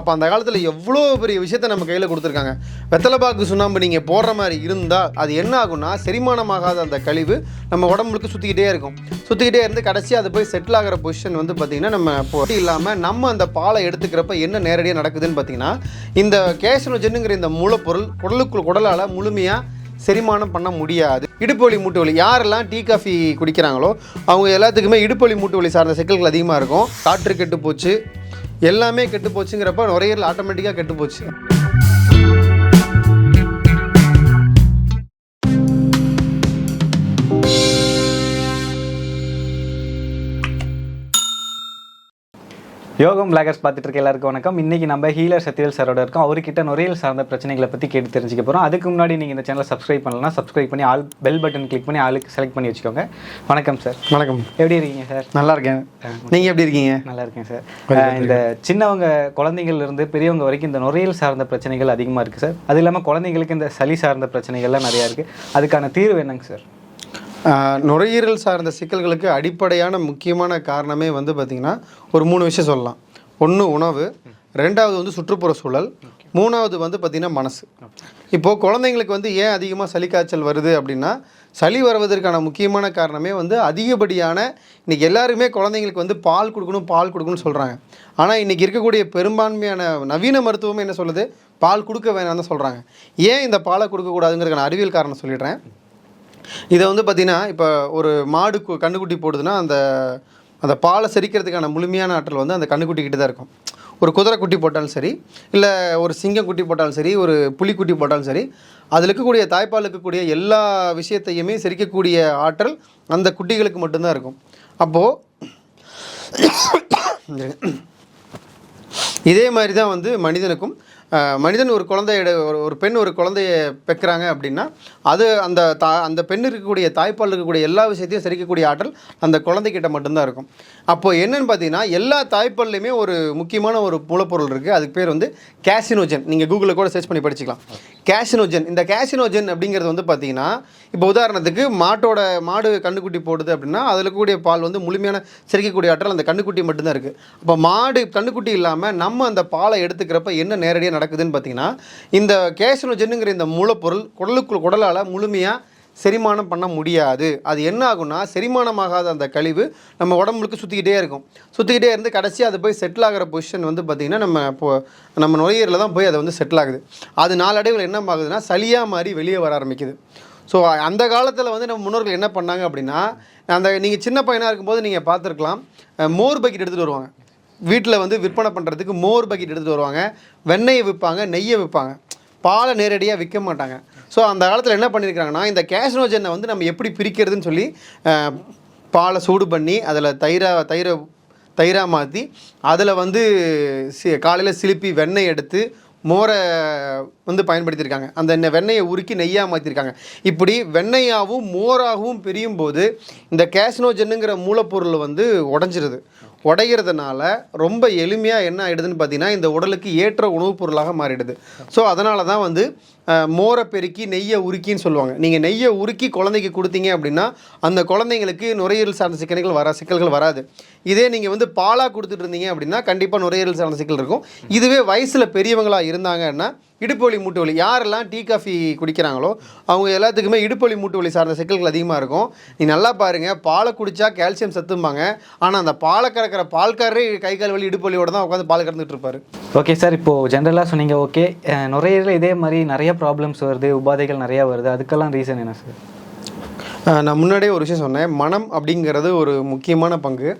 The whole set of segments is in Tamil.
அப்போ அந்த காலத்தில் எவ்வளோ பெரிய விஷயத்த நம்ம கையில் கொடுத்துருக்காங்க. வெத்தலைப்பாக்கு சுண்ணாம்பு நீங்கள் போடுற மாதிரி இருந்தால் அது என்ன ஆகும்னா செரிமானமாகாத அந்த கழிவு நம்ம உடம்புக்கு சுற்றிக்கிட்டே இருக்கும். சுற்றிக்கிட்டே இருந்து கடைசி அது போய் செட்டில் ஆகிற பொசிஷன் வந்து பார்த்திங்கன்னா நம்ம போட்டி இல்லாமல் நம்ம அந்த பாலை எடுத்துக்கிறப்ப என்ன நேரடியாக நடக்குதுன்னு பார்த்தீங்கன்னா இந்த கேஷனோஜனுங்கிற இந்த மூலப்பொருள் குடலுக்குள் குடலால் முழுமையாக செரிமானம் பண்ண முடியாது. இடுப்பு வலி மூட்டு வலி யாரெல்லாம் டீ காஃபி குடிக்கிறாங்களோ அவங்க எல்லாத்துக்குமே இடுப்பு வலி மூட்டு வலி சார்ந்த சிக்கல்கள் அதிகமாக இருக்கும். காற்று கெட்டு போச்சு எல்லாமே கெட்டு போச்சுங்கிறப்ப நுரையீரல் ஆட்டோமேட்டிக்காக கெட்டு போச்சு. யோகம் பிளாகர்ஸ் பார்த்துட்டு இருக்க எல்லாருக்கும் வணக்கம். இன்னைக்கு நம்ம ஹீலர் சத்யவேல் சாரோட இருக்கோம். அவர்கிட்ட நுரையீரல் சார்ந்த பிரச்சனைகளை பற்றி கேட்டு தெரிஞ்சுக்க போகிறோம் அதுக்கு முன்னாடி நீங்கள் இந்த சேனலை சப்ஸ்கிரைப் பண்ணலன்னா சப்ஸ்கிரைப் பண்ணி ஆல் பெல் பட்டன் கிளிக் பண்ணி ஆளுக்கு செலக்ட் பண்ணி வச்சுக்கோங்க. வணக்கம் சார் வணக்கம். எப்படி இருக்கீங்க சார் நல்லா இருக்கேன். நீங்கள் எப்படி இருக்கீங்க? நல்லா இருக்கேன் சார் இந்த சின்னவங்க குழந்தைங்கள்ல இருந்து பெரியவங்க வரைக்கும் இந்த நுரையீரல் சார்ந்த பிரச்சனைகள் அதிகமாக இருக்குது சார் அது இல்லாமல் குழந்தைங்களுக்கு இந்த சளி சார்ந்த பிரச்சனைகள்லாம் நிறையா இருக்குது அதுக்கான தீர்வு என்னங்க சார் நுரையீரல் சார்ந்த சிக்கல்களுக்கு அடிப்படையான முக்கியமான காரணமே வந்து பார்த்திங்கன்னா ஒரு மூணு விஷயம் சொல்லலாம். ஒன்று உணவு ரெண்டாவது வந்து சுற்றுப்புற சூழல் மூணாவது வந்து பார்த்திங்கன்னா மனசு. இப்போது குழந்தைங்களுக்கு வந்து ஏன் அதிகமாக சளி காய்ச்சல் வருது அப்படின்னா சளி வருவதற்கான முக்கியமான காரணமே வந்து அதிகப்படியான இன்றைக்கி எல்லாருமே குழந்தைங்களுக்கு வந்து பால் கொடுக்கணும் பால் கொடுக்கணும்னு சொல்கிறாங்க ஆனால் இன்றைக்கி இருக்கக்கூடிய பெரும்பான்மையான நவீன மருத்துவமே என்ன சொல்லுது? பால் கொடுக்க வேணாம்னு சொல்கிறாங்க ஏன் இந்த பாலை கொடுக்கக்கூடாதுங்கிறதுக்கான அறிவியல் காரணம் சொல்லிடுறேன். இதை வந்து பார்த்திங்கன்னா இப்போ ஒரு மாடு கு- போடுதுன்னா அந்த அந்த பாலை செரிக்கிறதுக்கான முழுமையான ஆற்றல் வந்து அந்த கண்ணுக்குட்டிக்கிட்ட தான் இருக்கும். ஒரு குதிரை குட்டி போட்டாலும் சரி இல்லை ஒரு சிங்கம் குட்டி போட்டாலும் சரி ஒரு புலிக்குட்டி போட்டாலும் சரி அதில் இருக்கக்கூடிய தாய்ப்பால் இருக்கக்கூடிய எல்லா விஷயத்தையுமே செரிக்கக்கூடிய ஆற்றல் அந்த குட்டிகளுக்கு மட்டும்தான் இருக்கும். அப்போது இதே மாதிரி தான் வந்து மனிதனுக்கும் மனிதன் ஒரு குழந்தைய ஒரு ஒரு பெண் ஒரு குழந்தைய பெக்கிறாங்க அப்படின்னா அது அந்த தா அந்த பெண் இருக்கக்கூடிய தாய்ப்பால் இருக்கக்கூடிய எல்லா விஷயத்தையும் செரிக்கக்கூடிய ஆற்றல் அந்த குழந்தைக்கிட்ட மட்டும்தான் இருக்கும். அப்போது என்னென்னு பார்த்தீங்கன்னா எல்லா தாய்ப்பால்லையுமே ஒரு முக்கியமான ஒரு மூலப்பொருள் இருக்குது அதுக்கு பேர் வந்து கேசினோஜன். நீங்கள் கூகுளில் கூட சர்ச் பண்ணி படிச்சுக்கலாம். கேசினோஜன் இந்த கேசினோஜன் அப்படிங்கிறது வந்து பார்த்தீங்கன்னா இப்போ உதாரணத்துக்கு மாட்டோட மாடு கண்ணுக்குட்டி போடுது அப்படின்னா அதில் கூடிய பால் வந்து முழுமையான செரிக்கக்கூடிய ஆற்றல் அந்த கண்ணுக்குட்டி மட்டும்தான் இருக்குது அப்போ மாடு கண்ணுக்குட்டி இல்லாமல் நம்ம அந்த பாலை எடுத்துக்கிறப்ப என்ன நேரடியாக நடக்குதுன்னு பார்த்தீங்கன்னா இந்த கேசனோஜனுங்கிற இந்த மூலப்பொருள் குடலுக்குள் குடலால் முழுமையாக செரிமானம் பண்ண முடியாது. அது என்ன ஆகும்னா செரிமானமாகாத அந்த கழிவு நம்ம உடம்புக்கு சுற்றிக்கிட்டே இருக்கும். சுற்றிக்கிட்டே இருந்து கடைசி அது போய் செட்டில் ஆகிற பொசிஷன் வந்து பார்த்திங்கன்னா நம்ம இப்போ நம்ம நுரையீரலில் தான் போய் அதை வந்து செட்டில் ஆகுது. அது நாளடைவில் என்ன ஆகுதுன்னா சளியாக மாறி வெளியே வர ஆரம்பிக்குது. ஸோ அந்த காலத்தில் வந்து நம்ம முன்னோர்கள் என்ன பண்ணாங்க அப்படின்னா அந்த நீங்கள் சின்ன பையனாக இருக்கும்போது நீங்கள் பார்த்துருக்கலாம் மோர் பக்கெட் எடுத்துகிட்டு வருவாங்க. வீட்டில் வந்து விற்பனை பண்ணுறதுக்கு மோர் பக்கெட் எடுத்துகிட்டு வருவாங்க. வெண்ணெயை விற்பாங்க நெய்யை விற்பாங்க. பாலை நேரடியாக விற்க மாட்டாங்க. ஸோ அந்த காலத்தில் என்ன பண்ணியிருக்காங்கன்னா இந்த கேஸ்னோஜனை வந்து நம்ம எப்படி பிரிக்கிறதுன்னு சொல்லி பாலை சூடு பண்ணி அதில் தயிராக தயிரை தயிராக மாற்றி அதில் வந்து சி காலையில் சிலுப்பி வெண்ணெய் எடுத்து மோரை வந்து பயன்படுத்தியிருக்காங்க. அந்த வெண்ணெயை உருக்கி நெய்யாக மாற்றிருக்காங்க இப்படி வெண்ணெயாகவும் மோராகவும் பிரியும் போது இந்த கேஸ்னோஜனுங்கிற மூலப்பொருள் வந்து உடஞ்சிருது. உடைகிறதுனால ரொம்ப எளிமையாக என்ன ஆகிடுதுன்னு பார்த்தீங்கன்னா இந்த உடலுக்கு ஏற்ற உணவுப் பொருளாக மாறிடுது. ஸோ அதனால தான் வந்து மோரை பெருக்கி நெய்யை உருக்கின்னு சொல்லுவாங்க. நீங்கள் நெய்யை உருக்கி குழந்தைக்கு கொடுத்தீங்க அப்படின்னா அந்த குழந்தைங்களுக்கு நுரையீரல் சார்ந்த சிக்கல்கள் வர சிக்கல்கள் வராது. இதே நீங்கள் வந்து பாலாக கொடுத்துட்டு இருந்தீங்க அப்படின்னா கண்டிப்பாக நுரையீரல் சார்ந்த சிக்கல் இருக்கும். இதுவே வயசில் பெரியவங்களாக இருந்தாங்கன்னா இடுப்பு வலி மூட்டு வலி. யாரெல்லாம் டீ காஃபி குடிக்கிறாங்களோ அவங்க எல்லாத்துக்குமே இடுப்பு வலி மூட்டு வலி சார்ந்த சிக்கல்கள் அதிகமாக இருக்கும். நீ நல்லா பாருங்கள் பாலை குடித்தா கால்சியம் சத்தும்பாங்க. ஆனால் அந்த பாலை கறக்கிற பால்காரரே கை கால் வலி இடுப்பு வலியோட தான் உட்காந்து பால் கறந்துட்டு இருப்பாரு. ஓகே சார் இப்போது ஜென்ரலாக சொன்னீங்க ஓகே நுரையீரல் இதே மாதிரி நிறைய ப்ராப்ளம்ஸ் வருது உபாதைகள் நிறையா வருது. அதுக்கெல்லாம் ரீசன் என்ன சார் நான் முன்னாடியே ஒரு விஷயம் சொன்னேன். மனம் அப்படிங்கிறது ஒரு முக்கியமான பங்கு.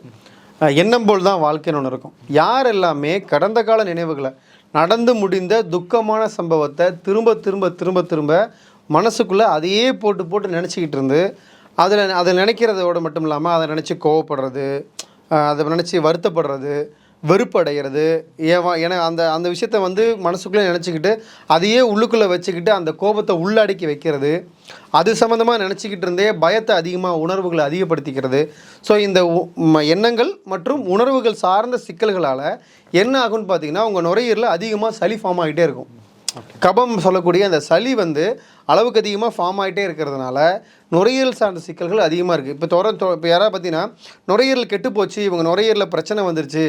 எண்ணம் போல் தான் வாழ்க்கைன்னு ஒன்று இருக்கும். யார் எல்லாமே கடந்த கால நினைவுகளை நடந்து முடிந்த துக்கமான சம்பவத்தை திரும்ப திரும்ப திரும்ப திரும்ப மனசுக்குள்ளே அதையே போட்டு போட்டு நினச்சிக்கிட்டு இருந்து அதில் அதை நினைக்கிறதோட மட்டும் இல்லாமல் அதை நினச்சி கோவப்படுறது அதை நினச்சி வருத்தப்படுறது வெறுப்படைகிறது. ஏவா ஏன்னா அந்த அந்த விஷயத்த வந்து மனசுக்குள்ளே நினச்சிக்கிட்டு அதையே உள்ளுக்குள்ளே வச்சுக்கிட்டு அந்த கோபத்தை உள்ளடக்கி வைக்கிறது. அது சம்மந்தமாக நினச்சிக்கிட்டு இருந்தே பயத்தை அதிகமாக உணர்வுகளை அதிகப்படுத்திக்கிறது. ஸோ இந்த எண்ணங்கள் மற்றும் உணர்வுகள் சார்ந்த சிக்கல்களால் என்ன ஆகும்னு பார்த்தீங்கன்னா உங்கள் நுரையீரலில் அதிகமாக சளி ஃபார்ம் ஆகிட்டே இருக்கும். கபம் சொல்லக்கூடிய அந்த சளி வந்து அளவுக்கு அதிகமாக ஃபார்ம் ஆகிட்டே இருக்கிறதுனால நுரையீரல் சார்ந்த சிக்கல்கள் அதிகமாக இருக்குது இப்போ தொர இப்போ யாராவது பார்த்தீங்கன்னா நுரையீரல் கெட்டு போச்சு இவங்க நுரையீரலில் பிரச்சனை வந்துருச்சு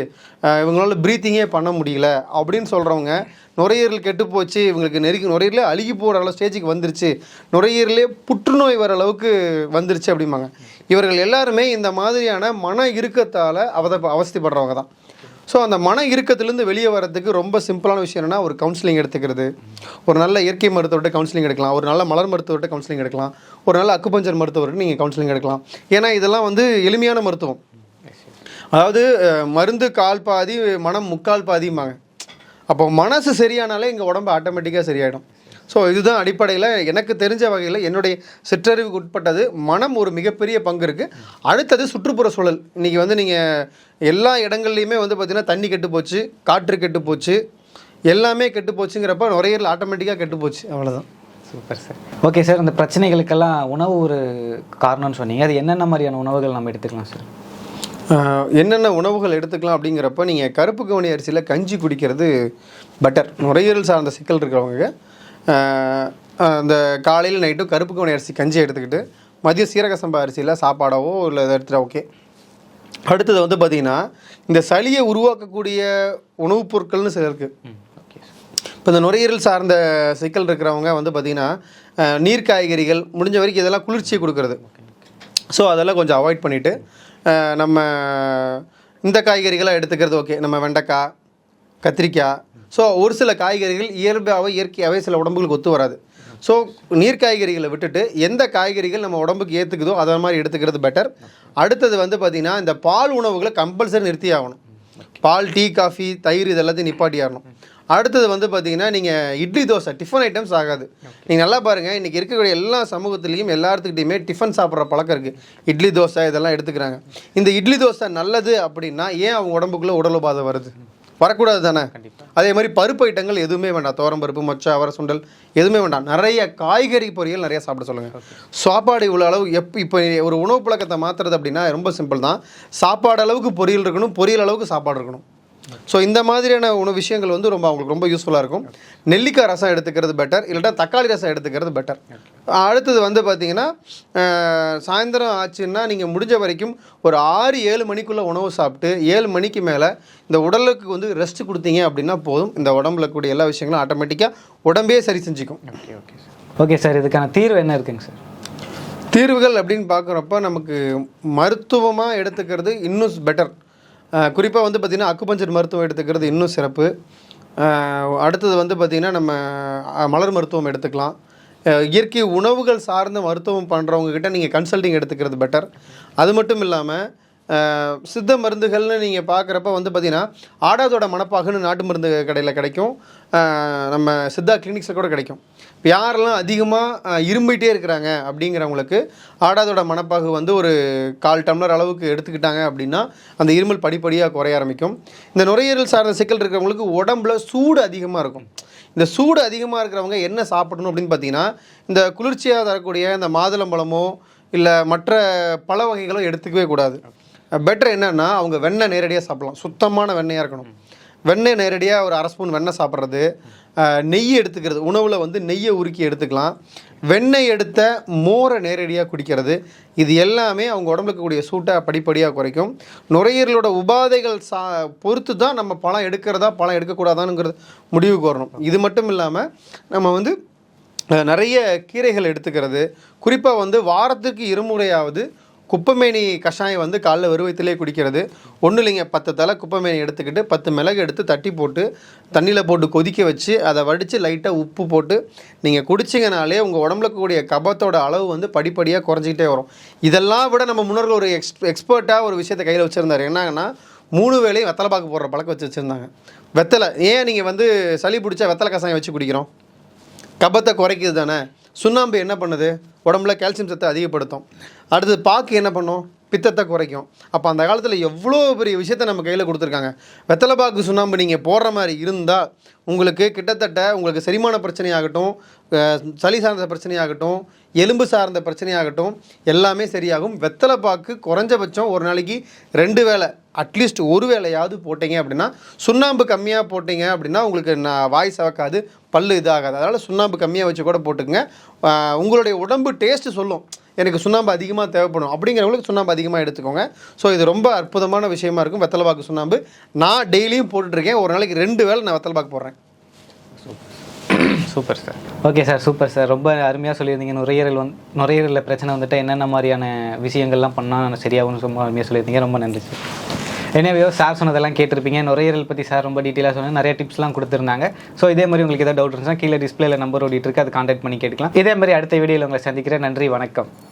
இவங்களால ப்ரீத்திங்கே பண்ண முடியல அப்படின்னு சொல்கிறவங்க நுரையீரல் கெட்டு போச்சு இவங்களுக்கு நெருக்கி நுரையீரலே அழுகி போகிற அளவு ஸ்டேஜுக்கு வந்துருச்சு நுரையீரலே புற்றுநோய் வர அளவுக்கு வந்துருச்சு அப்படிம்பாங்க. இவர்கள் எல்லாருமே இந்த மாதிரியான மன இறுக்கத்தால் அவத அவஸ்திப்படுறவங்க தான். ஸோ அந்த மன இறுக்கத்துலேருந்து வெளியே வரதுக்கு ரொம்ப சிம்பிளான விஷயம் என்னென்னா ஒரு கவுன்சிலிங் எடுத்துக்கிறது. ஒரு நல்ல இயற்கை மருத்துவர்கிட்ட கவுன்சிலிங் எடுக்கலாம். ஒரு நல்ல மலர் மருத்துவர்கிட்ட கவுன்சிலிங் எடுக்கலாம். ஒரு நல்ல அக்குபஞ்சர் மருத்துவர்கிட்ட நீங்கள் கவுன்சிலிங் எடுக்கலாம். ஏன்னா இதெல்லாம் வந்து எளிமையான மருத்துவம். அதாவது மருந்து கால் பாதி மனம் முக்கால் பாதிம்பாங்க. அப்போ மனசு சரியானாலே எங்கள் உடம்பு ஆட்டோமேட்டிக்காக சரியாயிடும். ஸோ இதுதான் அடிப்படையில் எனக்கு தெரிஞ்ச வகையில் என்னுடைய சிற்றறிவுக்கு உட்பட்டது. மனம் ஒரு மிகப்பெரிய பங்கு இருக்குது அடுத்தது சுற்றுப்புற சூழல். இன்றைக்கி வந்து நீங்கள் எல்லா இடங்கள்லையுமே வந்து பார்த்திங்கன்னா தண்ணி கெட்டு போச்சு காற்று கெட்டு போச்சு எல்லாமே கெட்டு போச்சுங்கிறப்ப நுரையீரல் ஆட்டோமேட்டிக்காக கெட்டு போச்சு. அவ்வளோதான் சூப்பர் சார். ஓகே சார் இந்த பிரச்சனைகளுக்கெல்லாம் உணவு ஒரு காரணம்னு சொன்னீங்க. அது என்னென்ன மாதிரியான உணவுகள் நம்ம எடுத்துக்கலாம் சார்? என்னென்ன உணவுகள் எடுத்துக்கலாம் அப்படிங்கிறப்ப நீங்கள் கருப்பு கவனி அரிசியில் கஞ்சி குடிக்கிறது பெட்டர் நுரையீரல் சார்ந்த சிக்கல் இருக்கிறவங்க. அந்த காலையில் நைட்டும் கருப்பு கவனி அரிசி கஞ்சி எடுத்துக்கிட்டு மதியம் சீரக சம்பா அரிசியில் சாப்பாடாவோ இல்லை இதை எடுத்துகிட்டா ஓகே அடுத்தது வந்து பார்த்திங்கன்னா இந்த சளியை உருவாக்கக்கூடிய உணவுப் பொருட்கள்னு சில இருக்குது இப்போ இந்த நுரையீரல் சார்ந்த சிக்கல் இருக்கிறவங்க வந்து பார்த்திங்கன்னா நீர் காய்கறிகள் முடிஞ்ச வரைக்கும் இதெல்லாம் குளிர்ச்சியை கொடுக்குறது. ஸோ அதெல்லாம் கொஞ்சம் அவாய்ட் பண்ணிவிட்டு நம்ம இந்த காய்கறிகளை எடுத்துக்கிறது ஓகே நம்ம வெண்டைக்காய் கத்திரிக்காய் ஸோ ஒரு சில காய்கறிகள் இயல்பாகவே இயற்கையாகவே சில உடம்புகளுக்கு ஒத்து வராது. ஸோ நீர் காய்கறிகளை விட்டுட்டு எந்த காய்கறிகள் நம்ம உடம்புக்கு ஏற்றுக்குதோ அதை மாதிரி எடுத்துக்கிறது பெட்டர் அடுத்தது வந்து பார்த்திங்கன்னா இந்த பால் உணவுகளை கம்பல்சரி நிறுத்தி ஆகணும். பால் டீ காஃபி தயிர் இதெல்லாத்தையும் நிப்பாட்டி ஆகணும். அடுத்தது வந்து பார்த்தீங்கன்னா நீங்கள் இட்லி தோசை டிஃபன் ஐட்டம்ஸ் ஆகாது. நீங்கள் நல்லா பாருங்கள் இன்றைக்கி இருக்கக்கூடிய எல்லா சமூகத்துலேயும் எல்லாத்துக்கிட்டையுமே டிஃபன் சாப்பிட்ற பழக்கம் இருக்குது இட்லி தோசை இதெல்லாம் எடுத்துக்கிறாங்க. இந்த இட்லி தோசை நல்லது அப்படின்னா ஏன் அவங்க உடம்புக்குள்ளே உடல் உபாதை வருது? வரக்கூடாது தானே? அதே மாதிரி பருப்பு ஐட்டங்கள் எதுவுமே வேண்டாம். தோரம் பருப்பு மொச்சை அவரை சுண்டல் எதுவுமே வேண்டாம். நிறைய காய்கறி பொரியல் நிறைய சாப்பிட சொல்லுங்கள் சாப்பாடு இவ்வளோ அளவு எப் இப்போ ஒரு உணவு பழக்கத்தை மாற்றுறது அப்படின்னா ரொம்ப சிம்பிள் தான். சாப்பாடு அளவுக்கு பொரியல் இருக்கணும் பொரியல் அளவுக்கு சாப்பாடு இருக்கணும். ஸோ இந்த மாதிரியான உணவு விஷயங்கள் வந்து ரொம்ப அவங்களுக்கு ரொம்ப யூஸ்ஃபுல்லாக இருக்கும். நெல்லிக்காய் ரசம் எடுத்துக்கிறது பெட்டர் இல்லைன்னா தக்காளி ரசம் எடுத்துக்கிறது பெட்டர் அடுத்தது வந்து பார்த்தீங்கன்னா சாயந்தரம் ஆச்சுன்னா நீங்கள் முடிஞ்ச வரைக்கும் ஒரு ஆறு ஏழு மணிக்குள்ளே உணவு சாப்பிட்டு ஏழு மணிக்கு மேலே இந்த உடலுக்கு வந்து ரெஸ்ட் கொடுத்தீங்க அப்படின்னா போதும். இந்த உடம்புல கூடிய எல்லா விஷயங்களும் ஆட்டோமேட்டிக்காக உடம்பே சரி செஞ்சுக்கும். Okay okay sir okay sir இதுக்கான தீர்வு என்ன இருக்குங்க சார் தீர்வுகள் அப்படின்னு பார்க்குறப்ப நமக்கு மருத்துவமாக எடுத்துக்கிறது இன்னும் பெட்டர் குறிப்பாக வந்து பார்த்திங்கன்னா அக்குபஞ்சர் மருத்துவம் எடுத்துக்கிறது இன்னும் சிறப்பு. அடுத்தது வந்து பார்த்திங்கன்னா நம்ம மலர் மருத்துவம் எடுத்துக்கலாம். இயற்கை உணவுகள் சார்ந்த மருத்துவம் பண்ணுறவங்கக்கிட்ட நீங்கள் கன்சல்டிங் எடுத்துக்கிறது பெட்டர் அது மட்டும் இல்லாமல் சித்த மருந்துகள்னு நீங்கள் பார்க்குறப்ப வந்து பார்த்திங்கன்னா ஆடாதோட மணப்பாகுன்னு நாட்டு மருந்து கடையில் கிடைக்கும். நம்ம சித்தா கிளினிக்ஸில் கூட கிடைக்கும். இப்போ யாரெல்லாம் அதிகமாக இரும்பிகிட்டே இருக்கிறாங்க அப்படிங்கிறவங்களுக்கு ஆடாதோட மணப்பாகு வந்து ஒரு கால் டம்ளர் அளவுக்கு எடுத்துக்கிட்டாங்க அப்படின்னா அந்த இருமல் படிப்படியாக குறைய ஆரம்பிக்கும். இந்த நுரையீரல் சார்ந்த சிக்கல் இருக்கிறவங்களுக்கு உடம்புல சூடு அதிகமாக இருக்கும். இந்த சூடு அதிகமாக இருக்கிறவங்க என்ன சாப்பிடணும் அப்படின்னு பார்த்தீங்கன்னா இந்த குளிர்ச்சியாக தரக்கூடிய இந்த மாதுளம்பழமோ இல்லை மற்ற பழ வகைகளோ எடுத்துக்கவே கூடாது. பெட்டர் என்னென்னா அவங்க வெண்ணெய் நேரடியாக சாப்பிட்லாம். சுத்தமான வெண்ணெயாக இருக்கணும். வெண்ணெய் நேரடியாக ஒரு அரை ஸ்பூன் வெண்ணெய் சாப்பிட்றது நெய் எடுத்துக்கிறது உணவில் வந்து நெய்யை உருக்கி எடுத்துக்கலாம். வெண்ணெய் எடுத்த மோரை நேரடியாக குடிக்கிறது இது எல்லாமே அவங்க உடம்புல இருக்கக்கூடிய சூட்டை படிப்படியாக குறைக்கும். நுரையீரலோட உபாதைகள் சா பொறுத்து தான் நம்ம பழம் எடுக்கிறதா பழம் எடுக்கக்கூடாதானுங்கிறது முடிவுக்கு வரணும் இது மட்டும் இல்லாமல் நம்ம வந்து நிறைய கீரைகள் எடுத்துக்கிறது. குறிப்பாக வந்து வாரத்துக்கு இருமுறையாவது குப்பைமேனி கஷாயம் வந்து காலைல வெறுவயத்திலே குடிக்கிறது. ஒன்றும் இல்லைங்க பத்து தலை குப்பைமேனி எடுத்துக்கிட்டு பத்து மிளகு எடுத்து தட்டி போட்டு தண்ணியில் போட்டு கொதிக்க வச்சு அதை வடித்து லைட்டாக உப்பு போட்டு நீங்கள் குடிச்சிங்கனாலே உங்கள் உடம்புல இருக்கக்கூடிய கபத்தோட அளவு வந்து படிப்படியாக குறைஞ்சிக்கிட்டே வரும். இதெல்லாம் விட நம்ம முன்னோர்கள் ஒரு எக்ஸ் எக்ஸ்பர்ட்டாக ஒரு விஷயத்தை கையில் வச்சுருந்தார். என்னங்கன்னா மூணு வேளையும் வெத்தலை பாக்கு போடுற பழக்கம் வச்சு வச்சுருந்தாங்க. வெத்தலை ஏன் நீங்கள் வந்து சளி பிடிச்சா வெத்தலை கஷாயம் வச்சு குடிக்கிறோம்? கபத்தை குறைக்குது தானே? சுண்ணாம்பு என்ன பண்ணுது? உடம்புல கால்சியம் சத்தை அதிகப்படுத்தும். அடுத்தது பாக்கு என்ன பண்ணும்? பித்தத்தை குறைக்கும். அப்போ அந்த காலத்தில் எவ்வளோ பெரிய விஷயத்தை நம்ம கையில் கொடுத்துருக்காங்க. வெத்தலைப்பாக்கு சுண்ணாம்பு நீங்கள் போடுற மாதிரி இருந்தால் உங்களுக்கு கிட்டத்தட்ட உங்களுக்கு செரிமான பிரச்சனையாகட்டும் சளி சார்ந்த பிரச்சனையாகட்டும் எலும்பு சார்ந்த பிரச்சனையாகட்டும் எல்லாமே சரியாகும். வெத்தலைப்பாக்கு குறைஞ்சபட்சம் ஒரு நாளைக்கு ரெண்டு வேளை அட்லீஸ்ட் ஒரு வேலையாவது போட்டீங்க அப்படின்னா சுண்ணாம்பு கம்மியாக போட்டீங்க அப்படின்னா உங்களுக்கு நான் வாய் சவக்காது பல் இதாகாது. அதனால் சுண்ணாம்பு கம்மியாக வச்சு கூட போட்டுக்கங்க. உங்களுடைய உடம்பு டேஸ்ட்டு சொல்லும். எனக்கு சுண்ணாம்பு அதிகமாக தேவைப்படும் அப்படிங்கிறவங்களுக்கு சுண்ணாம்பு அதிகமாக எடுத்துக்கோங்க. ஸோ இது ரொம்ப அற்புதமான விஷயமா இருக்கும். வெத்தலைப்பாக்கு சுண்ணாம்பு. நான் டெய்லியும் போட்டுட்ருக்கேன். ஒரு நாளைக்கு ரெண்டு வேளை நான் வெத்தலைப்பாக்கு போடுறேன். Super sir. Okay sir super sir. ரொம்ப அருமையாக சொல்லியிருந்தீங்க. நுரையீரல் வந்து நுரையீரலில் பிரச்சனை வந்துட்டு என்னென்ன மாதிரியான விஷயங்கள்லாம் பண்ணால் சரியாகும்னு ரொம்ப அருமையாக சொல்லியிருந்தீங்க. ரொம்ப நன்றி சார். எனவே சார் சொன்னதெல்லாம் கேட்டிருப்பீங்க. நுரையீரல் பற்றி சார் ரொம்ப டீட்டெயிலாக சொன்னாங்க. நிறைய டிப்ஸ்லாம் கொடுத்துருந்தாங்க. ஸோ இதே மாதிரி உங்களுக்கு ஏதாவது டவுட் இருந்துச்சுன்னா கீழே டிஸ்பிளேல நம்பர் ஓடிட்டு இருக்கு. அதை கான்டாக்ட் பண்ணி கேட்கலாம் இதே மாதிரி அடுத்த வீடியோவில் உங்களை சந்திக்கிறேன். நன்றி வணக்கம்.